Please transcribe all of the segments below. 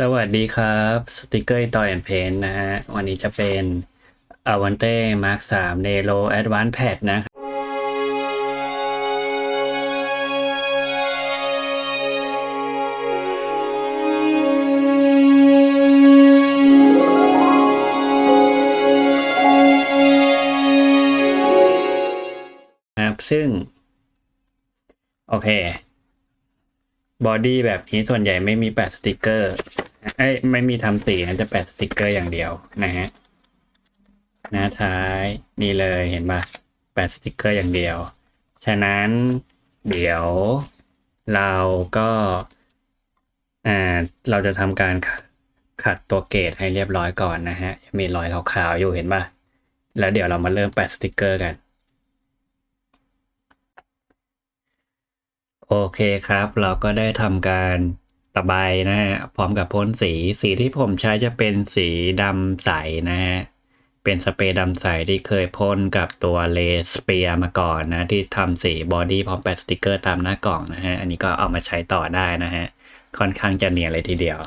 สวัสดีครับสติกเกอร์ต่อยแอนเพนนะฮะ วันนี้จะเป็น a v a n t e Mark 3 Nero Advanced Pad นะนะครับซึ่ง โอเค บอดี้แบบนี้ส่วนใหญ่ไม่มีแปะสติกเกอร์ เอ้ยไม่มีทำสีนะจะแปะสติกเกอร์อย่างเดียวนะฮะหน้าท้ายนี่เลยเห็นปะแปะสติกเกอร์อย่างเดียว ฉะนั้นเดี๋ยวเราก็อ่าเราจะทำการขัดตัวเกรดให้เรียบร้อยก่อนนะฮะมีรอยขาวๆอยู่เห็นปะแล้วเดี๋ยวเรามาเริ่มแปะสติกเกอร์กันโอเคครับ เราก็ได้ทำการ ตะไบนะฮะพร้อมกับพ่นสีสีที่ผมใช้จะเป็นสีดำใสนะฮะเป็นสเปรย์ดำใสที่เคยพ่นกับตัวเลสเปียมาก่อนนะที่ทำสีบอดี้พร้อมแปะสติกเกอร์ตามหน้ากล่องนะฮะอันนี้ก็เอามาใช้ต่อได้นะฮะค่อนข้างจะเนียนเลยทีเดียว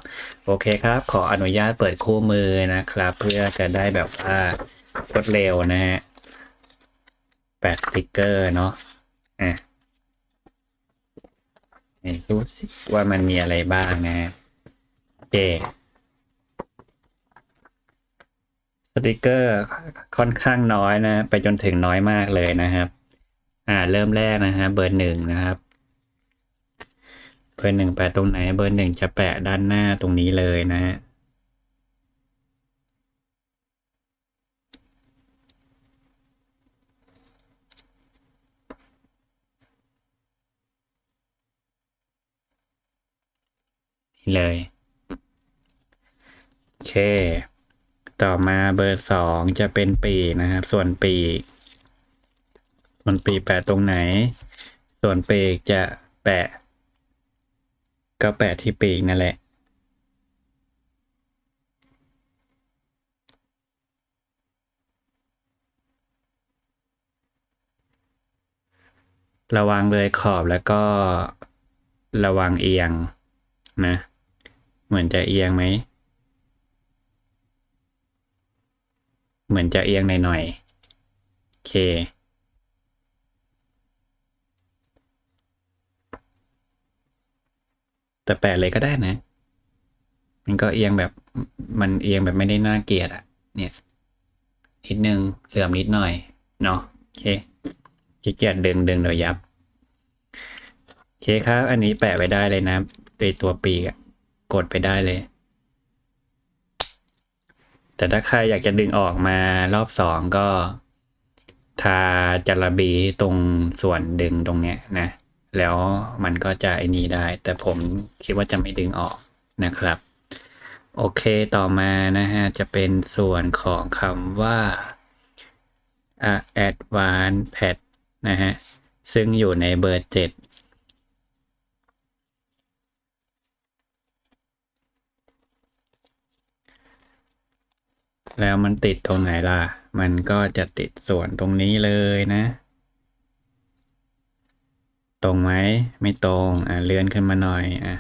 โอเคครับ ขออนุญาตเปิดคู่มือนะครับ เพื่อจะได้แบบว่ารวดเร็วนะฮะแปะสติกเกอร์เนาะอะ ดูสิว่ามันมีอะไรบ้างนะโอเคสติกเกอร์ค่อนข้างน้อยนะ ไปจนถึงน้อยมากเลยนะครับ อ่า เริ่มแรกนะฮะเบอร์หนึ่งนะครับ เบอร์หนึ่งแปะตรงไหน เบอร์หนึ่งจะแปะด้านหน้าตรงนี้เลยนะฮะ เลย โอเค ต่อมาเบอร์สองจะเป็นปีนะครับ ส่วนปีกส่วนปีแปะตรงไหน ส่วนปีจะแปะ ก็แปะที่ปีกนั่นแหละระวังเลยขอบแล้วก็ระวังเอียงนะ เหมือนจะเอียงไหม เหมือนจะเอียงหน่อยๆโอเค แต่แปะเลยก็ได้นะ มันก็เอียงแบบมันเอียงแบบไม่ได้น่าเกลียดอะเนี่ยนิดนึงเหลื่อมนิดหน่อย เนาะโอเคขี้เกียจดึงดึงเดี๋ยวยับโอเคครับ อันนี้แปะไว้ได้เลยนะในตัวปีกอะ กดไปได้เลย แต่ถ้าใครอยากจะดึงออกมารอบสองก็ ทาจาระบีตรงส่วนดึงตรงเนี้ยนะ แล้วมันก็จะไอ้นี้ได้ แต่ผมคิดว่าจะไม่ดึงออกนะครับ โอเคต่อมานะฮะ จะเป็นส่วนของคำว่า advanced pad นะฮะ ซึ่งอยู่ในเบอร์ 7 แล้วมันติดตรงไหนล่ะ มันก็จะติดส่วนตรงนี้เลยนะ ตรงไหม ไม่ตรง อะเลื่อนขึ้นมาหน่อย อะ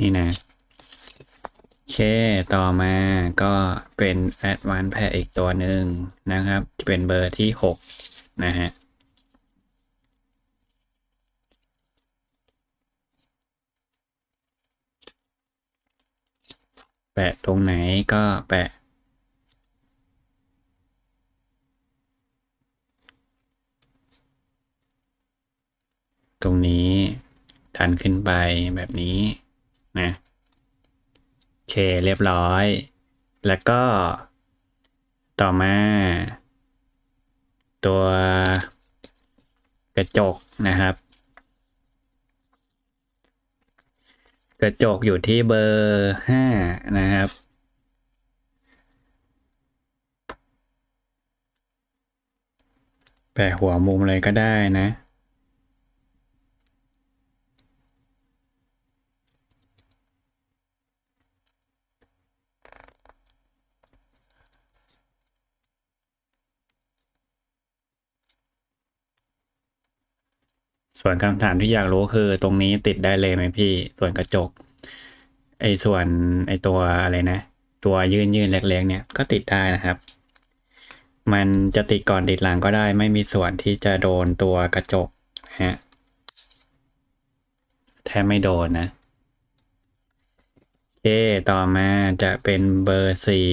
นี่นะเค ต่อมาก็เป็น Advanced Pad อีกตัวหนึ่งนะครับ เป็นเบอร์ที่หกนะฮะ แปะตรงไหนก็แปะ ตรงนี้ทันขึ้นไปแบบนี้นะโอเคเรียบร้อย แล้วก็ต่อมา ตัวกระจกนะครับ กระจกอยู่ที่เบอร์ห้านะครับ แปะหัวมุมเลยก็ได้นะ ส่วนคำถามที่อยากรู้คือตรงนี้ติดได้เลยไหมพี่ ส่วนกระจก ไอ้ส่วนไอ้ตัวอะไรนะ ตัวยื่นยื่นเล็กๆเนี่ยก็ติดได้นะครับ มันจะติดก่อนติดหลังก็ได้ ไม่มีส่วนที่จะโดนตัวกระจกฮะแทบไม่โดนนะโอเคต่อมาจะเป็นเบอร์สี่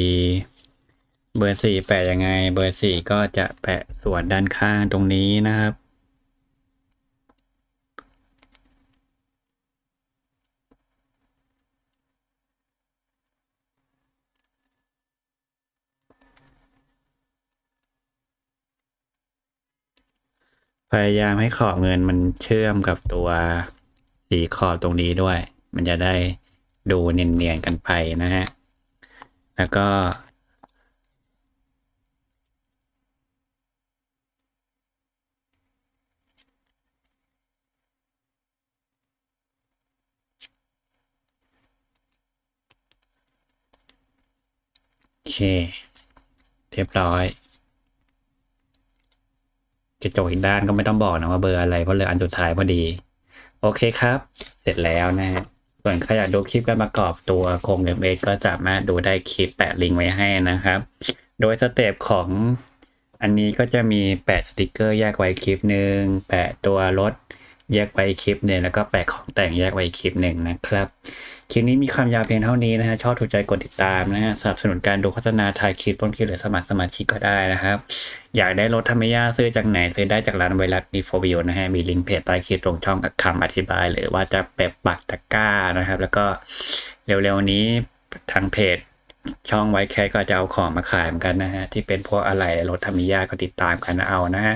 เบอร์สี่แปะยังไง เบอร์สี่ก็จะแปะส่วนด้านข้างตรงนี้นะครับ พยายามให้ขอบเงินมันเชื่อมกับตัวสีขอบตรงนี้ด้วย มันจะได้ดูเนียนๆกันไปนะฮะ แล้วก็ โอเค เรียบร้อย ระจกอีกด้านก็ไม่ต้องบอกนะว่าเบอร์อะไรเพราะเหลืออันสุดท้ายพอดี โอเคครับ เสร็จแล้วนะฮะส่วนใครอยากดูคลิปการประกอบตัวโครงเอ็มเอก็สามารถดูได้คลิปแปะลิงก์ไว้ให้นะครับ โดยสเต็ปของอันนี้ก็จะมีแปะสติกเกอร์แยกไว้คลิปหนึ่งแปะตัวรถ แยกไว้คลิปหนึ่งแล้วก็แปะของแต่งแยกไว้คลิปหนึ่งนะครับ คลิปนี้มีความยาวเพียงเท่านี้นะฮะชอบถูกใจกดติดตามนะฮะสนับสนุนการดูโฆษณาถ่ายคลิปต้นคลิปหรือสมัครสมาชิกก็ได้นะครับ อยากได้รถธรรมยาซื้อจากไหนซื้อได้จากร้านไวรัสมีโฟวิวนะฮะมีลิงก์เพจใต้คลิปตรงช่องกับคำอธิบาย หรือว่าจะแปะปักตะกร้านะครับ แล้วก็เร็วๆนี้ทางเพจช่องไว้แค่ก็จะเอาของมาขายเหมือนกันนะฮะที่เป็นพวกอะไรรถธรรมยาก็ติดตามกันเอานะฮะ